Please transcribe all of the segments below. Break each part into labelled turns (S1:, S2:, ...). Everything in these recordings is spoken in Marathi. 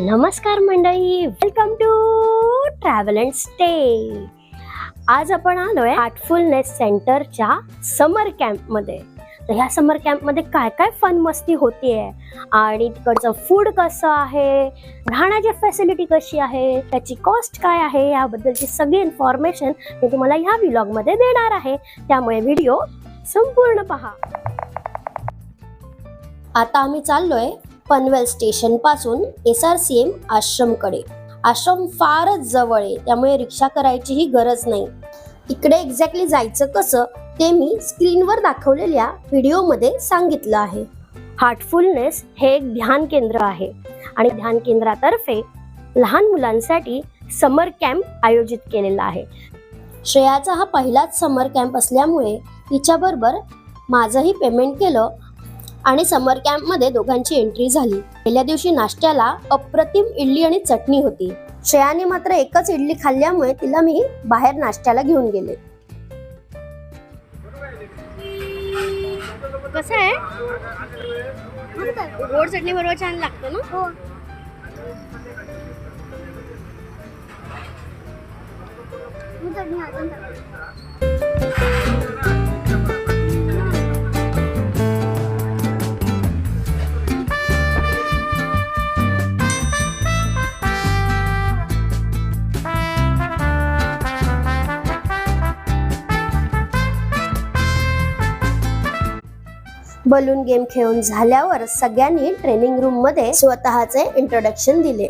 S1: नमस्कार मंडळी welcome to travel and stay आज आपण आलोय हार्टफुलनेस सेंटरच्या समर कॅम्पमध्ये तर ह्या समर कॅम्पमध्ये काय काय फन मस्ती होतीये? आणि तिकडचं फूड कसं आहे? राहण्याची फॅसिलिटी कशी आहे? त्याची कॉस्ट काय आहे? याबद्दलची सगळी इन्फॉर्मेशन मी तुम्हाला ह्या व्हिलॉगमध्ये देणार आहे. त्यामुळे व्हिडिओ संपूर्ण पहा. आता आम्ही चाललोय पनवेल स्टेशनपासून एस आर सी एम आश्रमकडे. आश्रम फारच जवळ आहे त्यामुळे रिक्षा करायचीही गरज नाही. इकडे एक्झॅक्टली जायचं कसं ते मी स्क्रीनवर दाखवलेल्या व्हिडिओमध्ये सांगितलं आहे. हार्टफुलनेस हे एक ध्यान केंद्र आहे आणि ध्यान केंद्रातर्फे लहान मुलांसाठी समर कॅम्प आयोजित केलेला आहे. श्रेयाचा हा पहिलाच समर कॅम्प असल्यामुळे तिच्याबरोबर माझंही पेमेंट केलं आणि समर कॅम्पमध्ये दोघांची एंट्री झाली. पहिल्या दिवशी नाश्त्याला अप्रतिम इडली आणि चटणी होती. श्रेयाने मात्र एकच इडली खाल्ल्यामुळे तिला मी बाहेर नाश्त्याला घेऊन गेले. कसं आहे? गोड चटणी बरोबर छान लागतं ना? हो. बलून गेम खेळून झाल्यावर सगळ्यांनी ट्रेनिंग रूममध्ये स्वतःचे इंट्रोडक्शन दिले.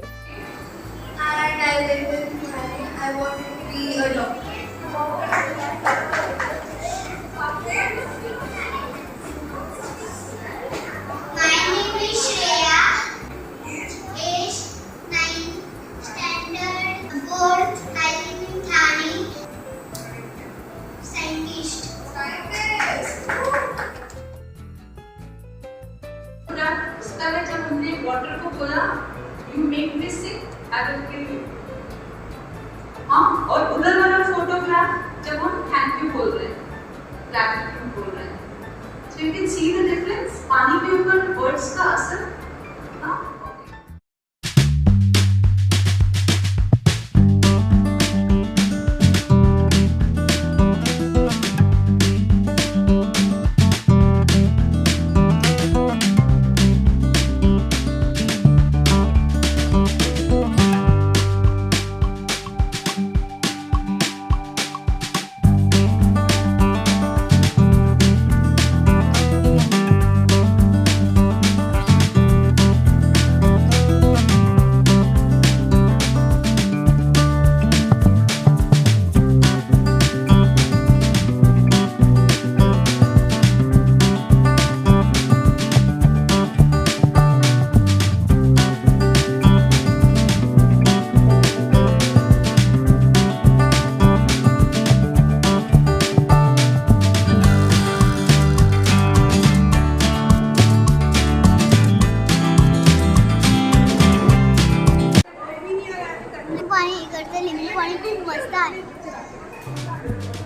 S2: Thank you.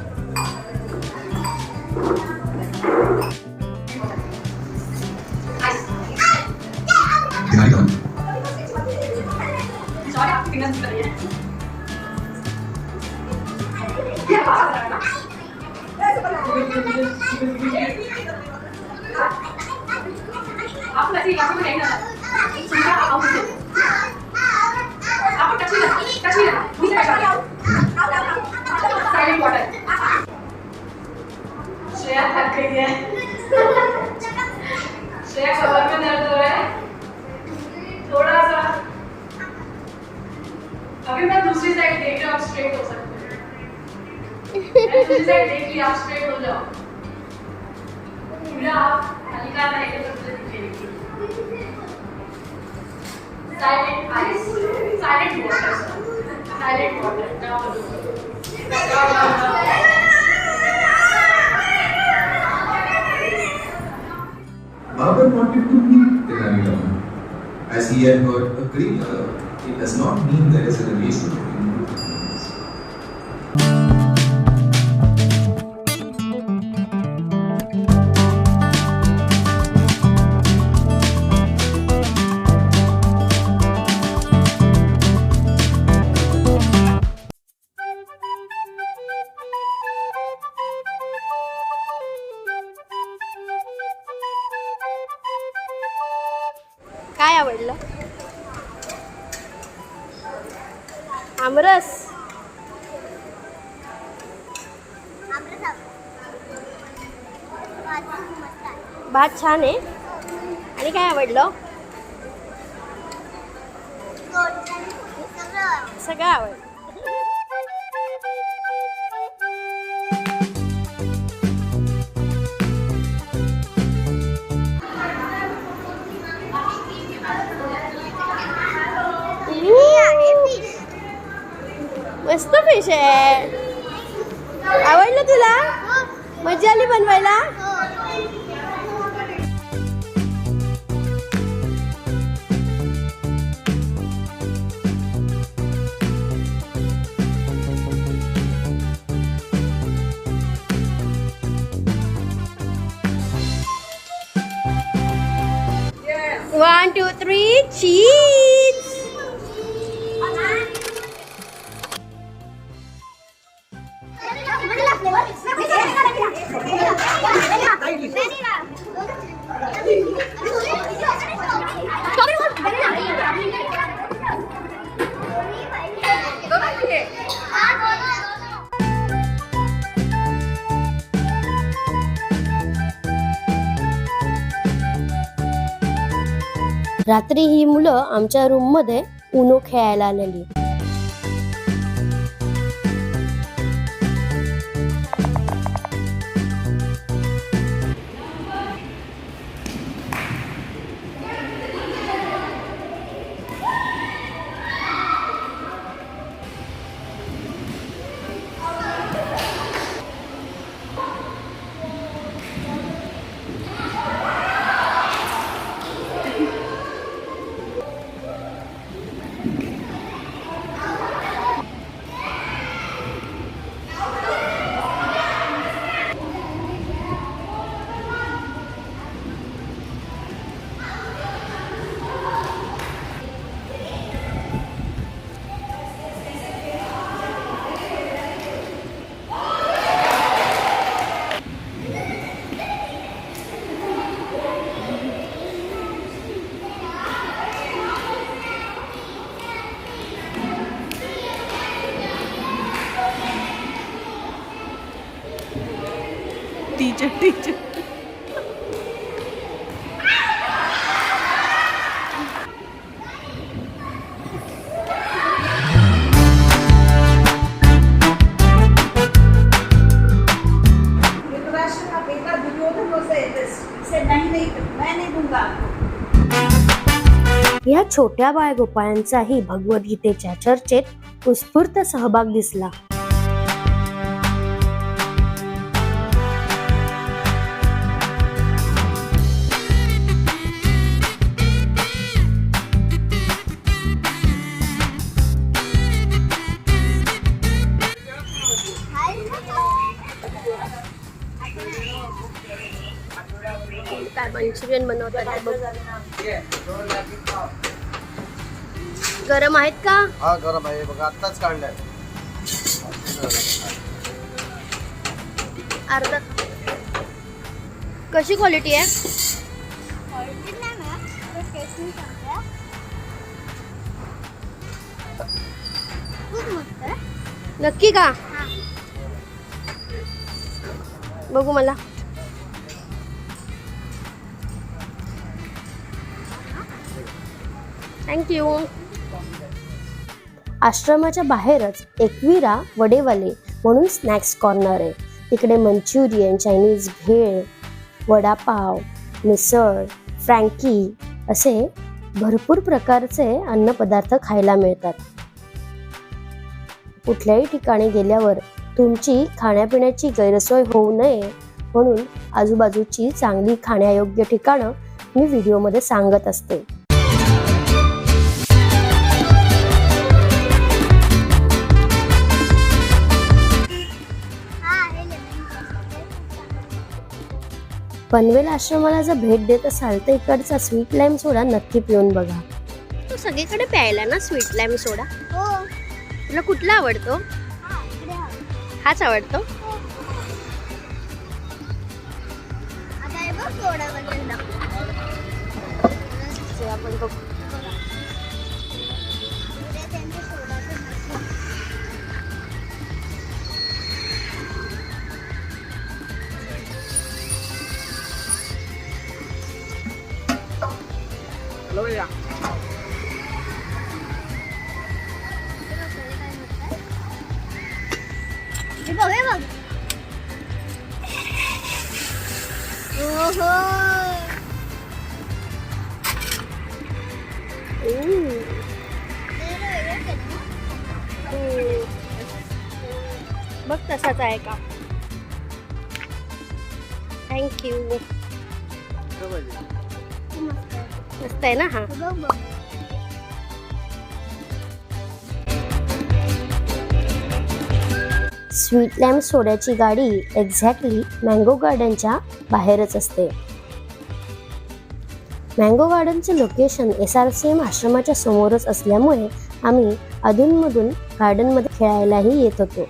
S2: श्रेया थक गई है। श्रेया कमर में दर्द हो रहा है। थोड़ा सा। अभी मैं दूसरी साइड देख रहा हूँ स्ट्रेट हो सकते हैं। दूसरी साइड देख लिया आप स्ट्रेट हो जाओ। पूरा हल्का रहेंगे तो मुझे दिखेगी silent ice silent water silent water down
S3: Baba wanted to meet Tenali Rama. As he had heard a great love, it does not mean there is a
S1: relationship. Aamras.
S4: भात
S1: छान आहे. आणि काय आवडलं?
S4: सगळं
S1: सगळं आवडलं. मस्त फिश आहे. आवडलं तुला? मजा आली बनवायला? One, two, three, cheese! रात्री ही मुलं आमच्या रूममध्ये उनो खेळायला आलेली. छोट्या बाळगोपाळांचाही भगवद्गीतेच्या चर्चेत उत्स्फूर्त सहभाग दिसला. काय मंचुरियन बनवतात बघ. गरम आहेत का?
S5: हा गरम आहे. बघा आत्ताच काढलाय.
S1: अर्धा. कशी क्वालिटी आहे. नक्की का?
S4: हा.
S1: बघू मला. थँक्यू आश्रमाच्या बाहेरच एकविरा वडेवाले म्हणून स्नॅक्स कॉर्नर आहे. तिकडे manchurian Chinese bhel vadapav misal Frankie असे भरपूर प्रकारचे अन्नपदार्थ खायला मिळतात. कुठल्याही ठिकाणी गेल्यावर तुमची खाण्यापिण्याची गैरसोय होऊ नये म्हणून आजूबाजूची चांगली खाण्यायोग्य ठिकाणं मी व्हिडिओमध्ये सांगत असते. पनवेल आश्रमाला जर भेट देत असाल तर इकडचा स्वीट लाईम सोडा नक्की पिऊन बघा. तू सगळीकडे प्यायला ना स्वीट लाईम सोडा
S4: हो.
S1: तुला कुठला आवडतो?
S4: हा हा.
S1: हाच आवडतो?
S4: हे
S1: आपण बघू.
S4: बघ
S1: तसाच आहे का? थँक्यू
S4: मस्त आहे.
S1: ना हा? स्वीट लॅम्प सोड्याची गाडी एक्झॅक्टली मँगो गार्डनच्या बाहेरच असते. Mango गार्डनचे location S R C M आश्रमाच्या समोरच असल्यामुळे आम्ही अधूनमधून गार्डनमध्ये खेळायलाही येत होतो.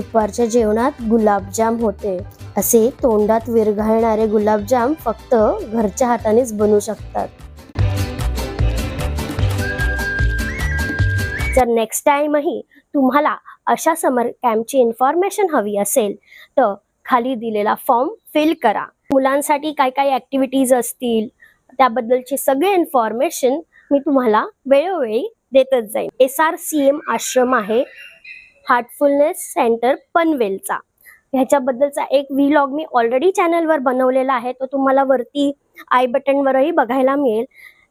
S1: दुपारच्या जेवणात गुलाबजाम होते. असे तोंडात विरघळणारे गुलाबजाम फक्त घरच्या हातानेच बनू शकतात. जर नेक्स्ट टाइमही तुम्हाला अशा समर कॅम्पची इन्फॉर्मेशन हवी असेल तर खाली दिलेला फॉर्म फिल करा. मुलांसाठी काय काय ॲक्टिव्हिटीज असतील त्याबद्दलची सगळे इन्फॉर्मेशन मी तुम्हाला वेळोवेळी देतच जाईन. एस आर सी एम आश्रम आहे. Heartfulness centre पनवेलचा. ह्याच्याबद्दलचा एक व्लॉग मी ऑलरेडी चॅनलवर बनवलेला आहे. तो तुम्हाला वरती आय बटनवरही बघायला मिळेल.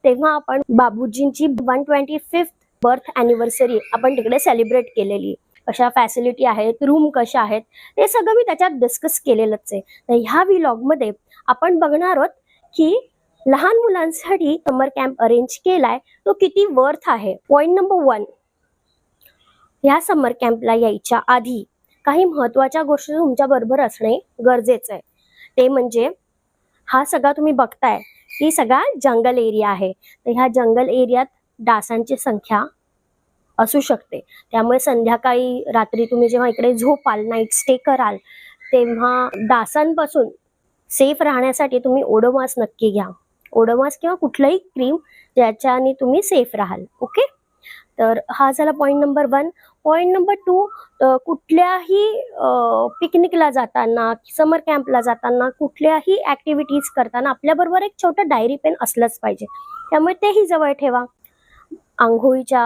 S1: तेव्हा आपण बाबूजींची one twenty fifth birth anniversary आपण तिकडे सेलिब्रेट केलेली. कशा फॅसिलिटी आहेत रूम कशा आहेत ते सगळं मी त्याच्यात डिस्कस केलेलंच आहे. तर ह्या व्लॉगमध्ये आपण बघणार आहोत की लहान मुलांसाठी समर कॅम्प अरेंज केलाय. तो किती वर्थ आहे? पॉईंट नंबर वन ह्या समर कॅम्पला यायच्या आधी काही महत्त्वाच्या गोष्टी तुमच्या बरोबर असणे गरजेचं आहे. ते म्हणजे हा सगळा तुम्ही बघताय ही सगळा जंगल एरिया आहे. तर ह्या जंगल एरियात डासांची संख्या असू शकते. त्यामुळे संध्याकाळी रात्री तुम्ही जेव्हा इकडे झोपाल नाईट स्टे कराल तेव्हा डासांपासून सेफ राहण्यासाठी तुम्ही ओडोमास नक्की घ्या. ओडोमास किंवा कुठलंही क्रीम ज्याच्याने तुम्ही सेफ राहाल. ओके तर हा झाला point number one point number two कुठल्याही पिकनिकला जाताना समर कॅम्पला जाताना कुठल्याही ॲक्टिव्हिटीज करताना आपल्याबरोबर एक छोटं डायरी पेन असलंच पाहिजे. त्यामुळे तेही जवळ ठेवा. आंघोळीच्या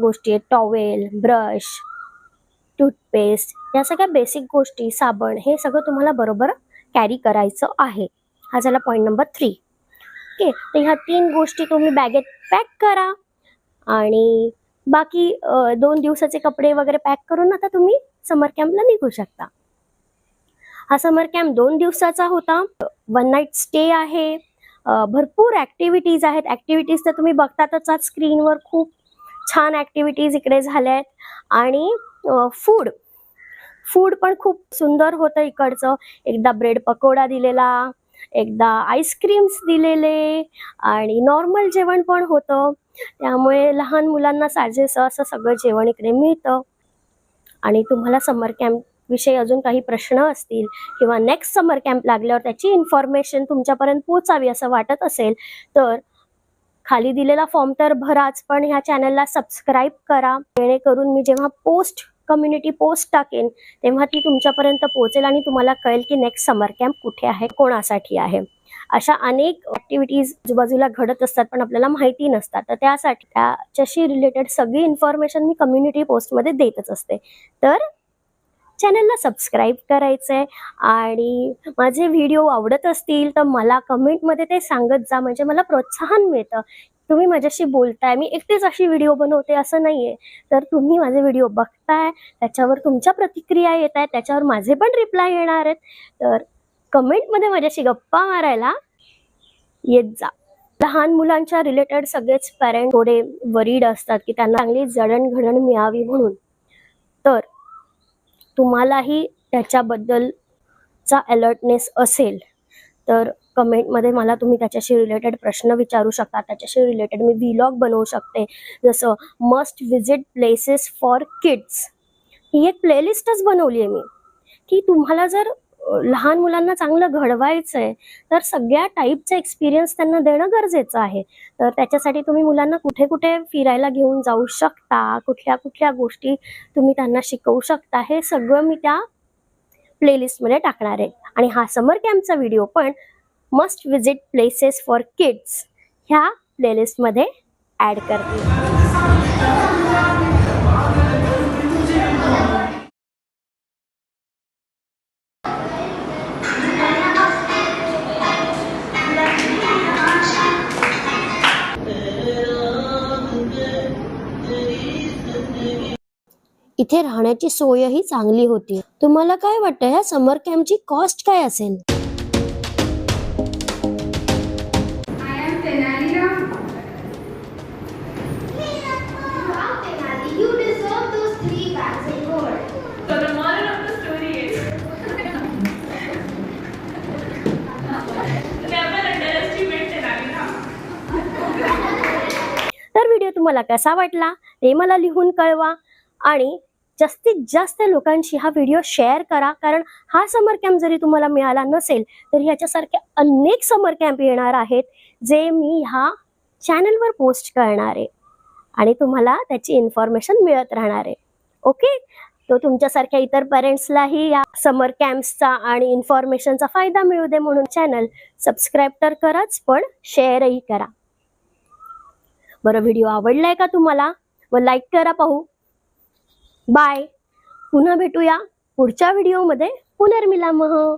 S1: गोष्टी आहेत टॉवेल ब्रश टूथपेस्ट या सगळ्या बेसिक गोष्टी साबण हे सगळं तुम्हाला बरोबर कॅरी करायचं आहे. हा झाला पॉईंट नंबर थ्री ओके तर ह्या तीन गोष्टी तुम्ही बॅगेत पॅक करा. आणि बाकी दोन दिवसाचे कपडे वगैरे पॅक करून आता तुम्ही समर कॅम्पला निघू शकता. हा समर कॅम्प दोन दिवसाचा होता. वन नाईट स्टे आहे. भरपूर ॲक्टिव्हिटीज आहेत. ॲक्टिव्हिटीज तर तुम्ही बघतातच आज स्क्रीनवर खूप छान ॲक्टिव्हिटीज इकडे झाल्या आहेत आणि फूड फूड पण खूप सुंदर होतं इकडचं. एकदा ब्रेड पकोडा दिलेला. एकदा आईस्क्रीम्स दिलेले आणि नॉर्मल जेवण पण होतं. त्यामुळे लहान मुलांना साजेसं असं सगळं जेवण इकडे मिळतं. आणि तुम्हाला समर कॅम्प विषयी अजून काही प्रश्न असतील किंवा नेक्स्ट समर कॅम्प लागल्यावर त्याची इन्फॉर्मेशन तुमच्यापर्यंत पोचावी असं वाटत असेल तर खाली दिलेला फॉर्म तर भराच पण ह्या चॅनलला सबस्क्राईब करा. जेणेकरून मी जेव्हा पोस्ट कम्युनिटी पोस्ट टाकेन तेव्हा ती तुमच्यापर्यंत पोहोचेल आणि तुम्हाला कळेल की नेक्स्ट समर कॅम्प कुठे आहे कोणासाठी आहे. अशा अनेक ऍक्टिव्हिटीज आजूबाजूला घडत असतात पण आपल्याला माहिती नसतात. तर त्यासाठी त्याच्याशी रिलेटेड सगळी इन्फॉर्मेशन मी कम्युनिटी पोस्टमध्ये देतच असते. तर चॅनलला सबस्क्राईब करायचं आहे आणि माझे व्हिडिओ आवडत असतील तर मला कमेंटमध्ये ते सांगत जा. म्हणजे मला प्रोत्साहन मिळतं तुम्ही माझ्याशी बोलताय मी एकटीच अशी व्हिडिओ बनवते असं नाही आहे तर तुम्ही माझे व्हिडिओ बघताय त्याच्यावर तुमच्या प्रतिक्रिया येत आहेत त्याच्यावर माझे पण रिप्लाय येणार आहेत. तर कमेंटमध्ये माझ्याशी गप्पा मारायला येत जा. लहान मुलांच्या रिलेटेड सगळेच पॅरेंट थोडे वरीड असतात की त्यांना चांगली जडणघडण मिळावी म्हणून. तर तुम्हालाही त्याच्याबद्दलचा अलर्टनेस असेल. तर कमेंटमध्ये मला तुम्ही त्याच्याशी रिलेटेड प्रश्न विचारू शकता. त्याच्याशी रिलेटेड मी व्हिलॉग बनवू शकते. जसं must visit places for kids ही एक प्लेलिस्टच बनवली आहे मी. की तुम्हाला जर लहान मुलांना चांगलं घडवायचं आहे तर सगळ्या टाईपचा एक्सपिरियन्स त्यांना देणं गरजेचं आहे. तर त्याच्यासाठी तुम्ही मुलांना कुठे कुठे फिरायला घेऊन जाऊ शकता कुठल्या कुठल्या गोष्टी तुम्ही त्यांना शिकवू शकता हे सगळं मी त्या प्लेलिस्टमध्ये टाकणार आहे. आणि हा समर कॅम्पचा व्हिडिओ पण must visit places for kids ह्या प्लेलिस्टमध्ये ॲड करते. इथे राहण्याची सोयही चांगली होती. तुम्हाला काय वाटतं? या समर कॅम्पची कॉस्ट काय असेल? तर व्हिडिओ तुम्हाला कसा वाटला? ते मला लिहून कळवा. आणि जास्तीत जास्त लोकांशी हा व्हिडिओ शेअर करा. कारण हा समर कॅम्प जरी तुम्हाला मिळाला नसेल तर ह्याच्यासारखे अनेक समर कॅम्प येणार आहेत जे मी ह्या चॅनलवर पोस्ट करणार आहे. आणि तुम्हाला त्याची इन्फॉर्मेशन मिळत राहणार आहे. ओके तो तुमच्यासारख्या इतर पेरेंट्सलाही या समर कॅम्प्सचा आणि इन्फॉर्मेशनचा फायदा मिळू दे म्हणून चॅनल सबस्क्राईब तर कराच पण शेअरही करा. बरं व्हिडिओ आवडलाय का तुम्हाला? व लाईक करा पाहू. बाय. पुन्हा भेटूया पुढच्या व्हिडिओमध्ये. पुनर्मिलामः.